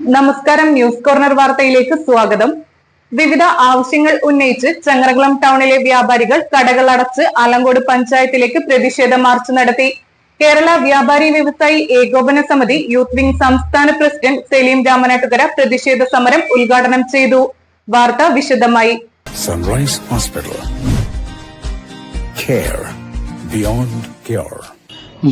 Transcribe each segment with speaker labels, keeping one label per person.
Speaker 1: നമസ്കാരം news corner വാർത്തയിലേക്ക് സ്വാഗതം. വിവിധ ആവശ്യങ്ങൾ ഉന്നയിച്ച് ചങ്ങരകുളം ടൗണിലെ വ്യാപാരികൾ കടകൾ അടച്ച് ആലങ്കോട് പഞ്ചായത്തിലേക്ക് പ്രതിഷേധ മാർച്ച് നടത്തി. കേരള വ്യാപാരി വ്യവസായി ഏകോപന സമിതി യൂത്ത് വിംഗ് സംസ്ഥാന പ്രസിഡന്റ് സലീം രാമനാട്ടുകര പ്രതിഷേധ സമരം ഉദ്ഘാടനം ചെയ്തു. വാർത്ത വിശദമായി.
Speaker 2: Sunrise hospital Care beyond.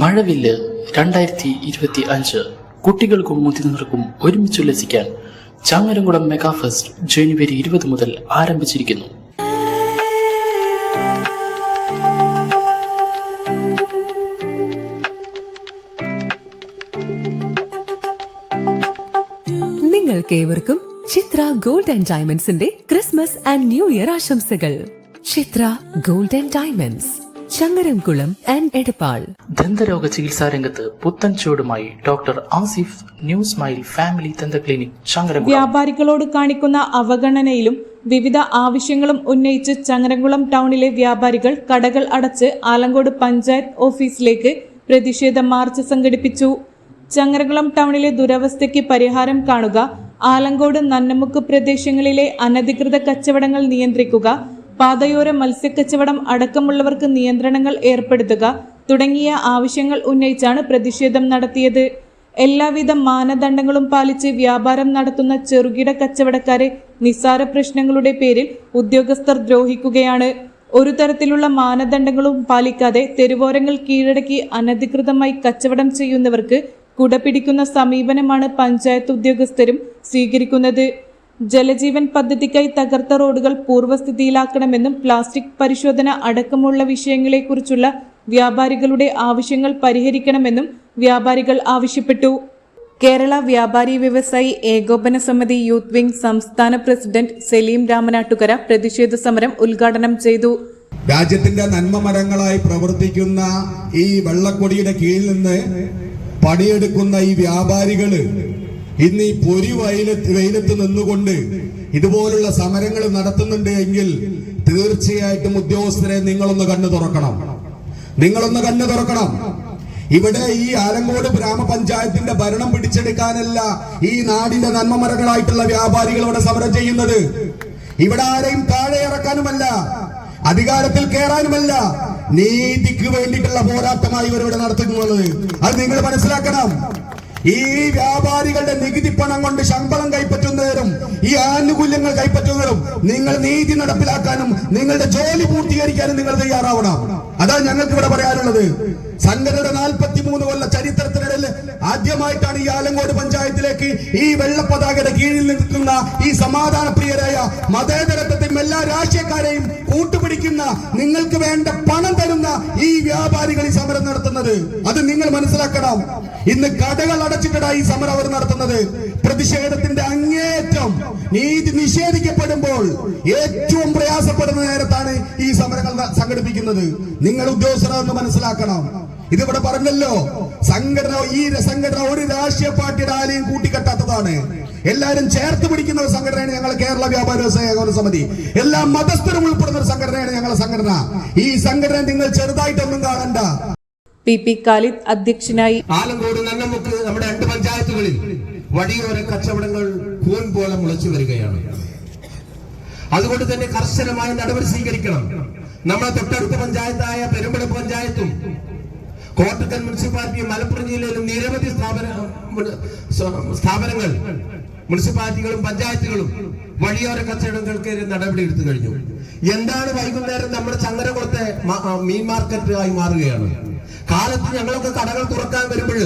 Speaker 3: മഴവില്ല് രണ്ടായിരത്തി ഇരുപത്തി അഞ്ച് കുട്ടികൾക്കും മുതിർന്നവർക്കും ഒരുമിച്ച് ഉല്ലസിക്കാൻ മെഗാ ഫെസ്റ്റ് ജനുവരി ഇരുപത് മുതൽ ആരംഭിച്ചിരിക്കുന്നു.
Speaker 4: നിങ്ങൾക്കേവർക്കും ചിത്ര ഗോൾഡ് ആൻഡ് ഡയമണ്ട്സിന്റെ ക്രിസ്മസ് ആൻഡ് ന്യൂ ഇയർ ആശംസകൾ. Chithra gold and diamonds. Changaramkulam and Edappal.
Speaker 3: ദന്തരോഗ ചികിത്സാ രംഗത്ത് പുത്തൻ ചുവടുമായി doctor Asif new smile family ദന്ത ക്ലിനിക് ചങ്ങരംകുളം.
Speaker 5: വ്യാപാരികളോട് കാണിക്കുന്ന അവഗണനയിലും വിവിധ ആവശ്യങ്ങളും ഉന്നയിച്ച് ചങ്ങരംകുളം ടൗണിലെ വ്യാപാരികൾ കടകൾ അടച്ച് ആലങ്കോട് പഞ്ചായത്ത് ഓഫീസിലേക്ക് പ്രതിഷേധ മാർച്ച് സംഘടിപ്പിച്ചു. ചങ്ങരംകുളം ടൗണിലെ ദുരവസ്ഥയ്ക്ക് പരിഹാരം കാണുക ആലങ്കോട് നന്നമുക്ക് പ്രദേശങ്ങളിലെ അനധികൃത കച്ചവടങ്ങൾ നിയന്ത്രിക്കുക പാതയോര മത്സ്യക്കച്ചവടം അടക്കമുള്ളവർക്ക് നിയന്ത്രണങ്ങൾ ഏർപ്പെടുത്തുക തുടങ്ങിയ ആവശ്യങ്ങൾ ഉന്നയിച്ചാണ് പ്രതിഷേധം നടത്തിയത്. എല്ലാവിധ മാനദണ്ഡങ്ങളും പാലിച്ച് വ്യാപാരം നടത്തുന്ന ചെറുകിട കച്ചവടക്കാരെ നിസ്സാര പ്രശ്നങ്ങളുടെ പേരിൽ ഉദ്യോഗസ്ഥർ ദ്രോഹിക്കുകയാണ്. ഒരു തരത്തിലുള്ള മാനദണ്ഡങ്ങളും പാലിക്കാതെ തെരുവോരങ്ങൾ കീഴടക്കി അനധികൃതമായി കച്ചവടം ചെയ്യുന്നവർക്ക് കുടപിടിക്കുന്ന സമീപനമാണ് പഞ്ചായത്ത് ഉദ്യോഗസ്ഥരും സ്വീകരിക്കുന്നത്. ജലജീവൻ പദ്ധതിക്കായി തകർത്ത റോഡുകൾ പൂർവസ്ഥിതിയിലാക്കണമെന്നും പ്ലാസ്റ്റിക് പരിശോധന അടക്കമുള്ള വിഷയങ്ങളെക്കുറിച്ചുള്ള വ്യാപാരികളുടെ ആവശ്യങ്ങൾ പരിഹരിക്കണമെന്നും വ്യാപാരികൾ ആവശ്യപ്പെട്ടു. കേരള വ്യാപാരി വ്യവസായി ഏകോപന സമിതി യൂത്ത് വിംഗ് സംസ്ഥാന പ്രസിഡന്റ് സലീം രാമനാട്ടുകര പ്രതിഷേധ സമരം ഉദ്ഘാടനം ചെയ്തു.
Speaker 6: രാജ്യത്തിന്റെ നന്മ മരങ്ങളായി പ്രവർത്തിക്കുന്ന ഈ വെള്ളക്കൊടിയുടെ കീഴിൽ നിന്ന് പണിയെടുക്കുന്ന ഈ വ്യാപാരികൾ ഇന്ന് ഈ പൊരി വയല വെയിലത്ത് നിന്നുകൊണ്ട് ഇതുപോലുള്ള സമരങ്ങൾ നടത്തുന്നുണ്ട് എങ്കിൽ തീർച്ചയായിട്ടും ഉദ്യോഗസ്ഥരെ നിങ്ങളൊന്ന് കണ്ണു തുറക്കണം. നിങ്ങളൊന്ന് കണ്ണു തുറക്കണം. ഇവിടെ ഈ ആലങ്കോട് ഗ്രാമപഞ്ചായത്തിന്റെ ഭരണം പിടിച്ചെടുക്കാനല്ല ഈ നാടിന്റെ നന്മമരങ്ങളായിട്ടുള്ള വ്യാപാരികൾ ഇവിടെ സമരം ചെയ്യുന്നത്. ഇവിടെ ആരെയും താഴെ ഇറക്കാനുമല്ല അധികാരത്തിൽ കയറാനുമല്ല നീതിക്ക് വേണ്ടിയിട്ടുള്ള പോരാട്ടമായി ഇവരിവിടെ നടത്തുന്നത്. അത് നിങ്ങൾ മനസ്സിലാക്കണം. ഈ വ്യാപാരികളുടെ നികുതി പണം കൊണ്ട് ശമ്പളം കൈപ്പറ്റുന്നവരും ഈ ആനുകൂല്യങ്ങൾ കൈപ്പറ്റുന്നവരും നിങ്ങൾ നീതി നടപ്പിലാക്കാനും നിങ്ങളുടെ ജോലി പൂർത്തീകരിക്കാനും നിങ്ങൾ തയ്യാറാവണം. അതാണ് ഞങ്ങൾക്ക് ഇവിടെ പറയാനുള്ളത്. സംഘടനയുടെ നാൽപ്പത്തി മൂന്ന് കൊല്ല ചരിത്രത്തിനിടയിൽ ആദ്യമായിട്ടാണ് ഈ ആലങ്കോട് പഞ്ചായത്തിലേക്ക് ഈ വെള്ളപ്പതാകയുടെ കീഴിൽ നിൽക്കുന്ന ഈ സമാധാന പ്രിയരായ മതേതരത്വത്തെയും എല്ലാ രാഷ്ട്രീയക്കാരെയും കൂട്ടുപിടിക്കുന്ന നിങ്ങൾക്ക് വേണ്ട പണം തരുന്ന ഈ വ്യാപാരികൾ ഈ സമരം നടത്തുന്നത്. അത് നിങ്ങൾ മനസ്സിലാക്കണം. ഇന്ന് കടകൾ അടച്ചിട്ടാണ് ഈ സമരം അവർ നടത്തുന്നത്. പ്രതിഷേധത്തിന്റെ അങ്ങേറ്റം നീതി നിഷേധിക്കപ്പെടുമ്പോൾ ഏറ്റവും പ്രയാസപ്പെടുന്ന നേരത്താണ് ഈ സമരങ്ങൾ സംഘടിപ്പിക്കുന്നത്. നിങ്ങൾ ഉദ്യോഗസ്ഥരാണെന്ന് മനസ്സിലാക്കണം. ഇതിവിടെ പറഞ്ഞല്ലോ സംഘടന ഈ സംഘടന ഒരു രാഷ്ട്രീയ പാർട്ടിയുടെ ആരെയും കൂട്ടിക്കെട്ടാത്തതാണ്. എല്ലാവരും ചേർത്ത് പിടിക്കുന്ന ഒരു സംഘടനയാണ് ഞങ്ങൾ കേരള വ്യാപാര വ്യവസായ ഏകോപന സമിതി. എല്ലാ മതസ്ഥരും ഉൾപ്പെടുന്ന ഒരു സംഘടനയാണ് ഞങ്ങളുടെ സംഘടന. ഈ സംഘടന നിങ്ങൾ ചെറുതായിട്ടൊന്നും കാണണ്ട.
Speaker 5: പി പി കാലിദ് അധ്യക്ഷനായി
Speaker 7: ആലങ്കോട് നന്നമുക്ക് നമ്മുടെ രണ്ട് പഞ്ചായത്തുകളിൽ വടിയോര കച്ചവടങ്ങൾ കൂൻ പോലെ മുളച്ചു വരികയാണ്. അതുകൊണ്ട് തന്നെ കർശനമായ നടപടി സ്വീകരിക്കണം. നമ്മളെ തൊട്ടടുത്ത പഞ്ചായത്തായ പെരുമ്പട പഞ്ചായത്തും കോട്ടക്കൽ മുനിസിപ്പാലിറ്റി മലപ്പുറം ജില്ലയിലും നിരവധി സ്ഥാപന സ്ഥാപനങ്ങൾ മുനിസിപ്പാലിറ്റികളും പഞ്ചായത്തുകളും വഴിയോര കച്ചവടങ്ങൾക്ക് നടപടി എടുത്തു കഴിഞ്ഞു. എന്താണ് വൈകുന്നേരം നമ്മുടെ ചങ്ങരകുളത്തെ മീൻ മാർക്കറ്റായി മാറുകയാണ്. കാലത്ത് ഞങ്ങളൊക്കെ കടകൾ തുറക്കാൻ വരുമ്പോൾ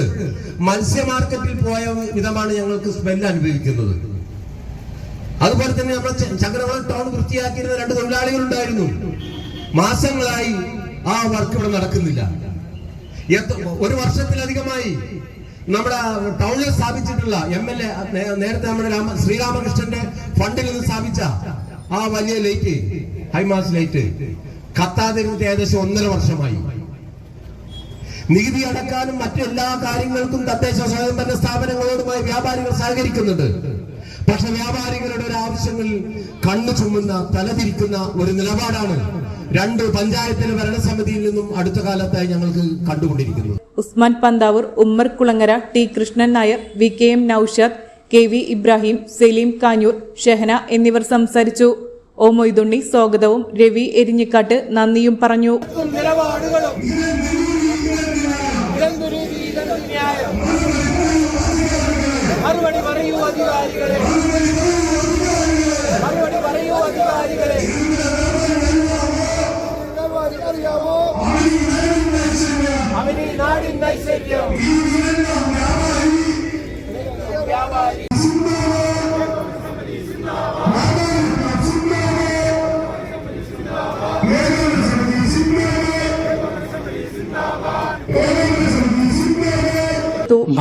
Speaker 7: മത്സ്യ മാർക്കറ്റിൽ പോയ വിധമാണ് ഞങ്ങൾക്ക് സ്മെല്ല് അനുഭവിക്കുന്നത്. അതുപോലെ തന്നെ നമ്മുടെ ച- ചങ്ങരകുളം ടൗൺ വൃത്തിയാക്കിയിരുന്ന രണ്ട് തൊഴിലാളികൾ ഉണ്ടായിരുന്നു. മാസങ്ങളായി ആ വർക്ക് ഇവിടെ നടക്കുന്നില്ല. ഒരു വർഷത്തിലധികമായി നമ്മുടെ ടൗണിൽ സ്ഥാപിച്ചിട്ടുള്ള എം എൽ എ നേരത്തെ നമ്മുടെ രാമ ശ്രീരാമകൃഷ്ണന്റെ ഫണ്ടിൽ നിന്ന് സ്ഥാപിച്ച ആ വലിയ ലൈറ്റ് ഹൈമാസ് ലൈറ്റ് കത്താതിരുന്നിട്ട് ഏകദേശം ഒന്നര വർഷമായി. നികുതി അടക്കാനും മറ്റെല്ലാ കാര്യങ്ങൾക്കും തദ്ദേശ സ്വയംഭരണ സ്ഥാപനങ്ങളോടുമായി വ്യാപാരികൾ സഹകരിക്കുന്നുണ്ട്. പക്ഷെ വ്യാപാരികളുടെ ഒരു ആവശ്യങ്ങളിൽ കണ്ണു ചുമ്മുന്ന തലതിരിക്കുന്ന ഒരു നിലപാടാണ് രണ്ട് പഞ്ചായത്തിലെ ഭരണസമിതിയിൽ നിന്നും അടുത്ത കാലത്തായി ഞങ്ങൾക്ക് കണ്ടുകൊണ്ടിരിക്കുന്നു.
Speaker 5: Usman Panthavoor Ummer Kulangara T Krishnan Nair V K M Naushad K V Ibrahim Saleem Kanjoor Shehana എന്നിവർ സംസാരിച്ചു. ഒ മൊയ്തുണ്ണി സ്വാഗതവും രവി എരിഞ്ഞിക്കാട്ട് നന്ദിയും പറഞ്ഞു.
Speaker 8: മറുപടി പറയൂ അധികാരികളെ.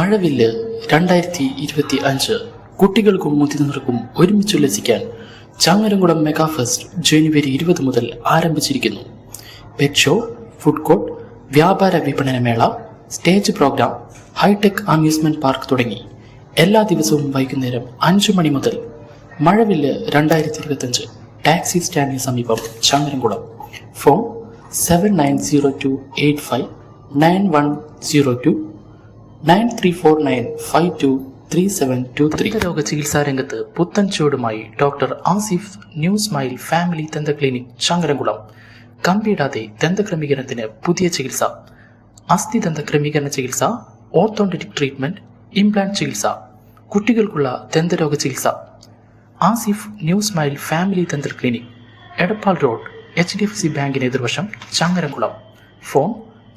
Speaker 3: മഴവില്ല് രണ്ടായിരത്തി ഇരുപത്തി അഞ്ച്. കുട്ടികൾക്കും മുതിർന്നവർക്കും ഒരുമിച്ച് ചാങ്ങരംകുളം മെഗാ ഫെസ്റ്റ് ജനുവരി ഇരുപത് മുതൽ ആരംഭിച്ചിരിക്കുന്നു. പെറ്റ് ഷോ ഫുഡ് കോർട്ട് വ്യാപാര വിപണന മേള stage program hitech amusement park തുടങ്ങി. എല്ലാ ദിവസവും വൈകുന്നേരം അഞ്ചു മണി മുതൽ മഴവില്ല് രണ്ടായിരത്തി ഇരുപത്തഞ്ച്. ടാക്സി സ്റ്റാൻഡിന് സമീപം Changaramkulam. Phone seven nine zero two eight five nine one zero two nine three four nine five two three seven two three. രോഗ ചികിത്സാ രംഗത്ത് പുത്തൻ ചുവടുമായി doctor Asif new smile family ദന്ത ക്ലിനിക് ചങ്ങരംകുളം. കമ്പിയിടാതെ ദന്തക്രമീകരണത്തിന് പുതിയ ചികിത്സ. അസ്ഥി ദന്തക്രമീകരണ ചികിത്സ ഓർത്തോണ്ടറ്റിക് ട്രീറ്റ്മെന്റ് ഇംപ്ലാന്റ് ചികിത്സ. കുട്ടികൾക്കുള്ള ദന്തരോഗ ചികിത്സ Asif new smile family dental clinic Edappal road H D F C ബാങ്കിന് എതിർവശം Changaramkulam. Phone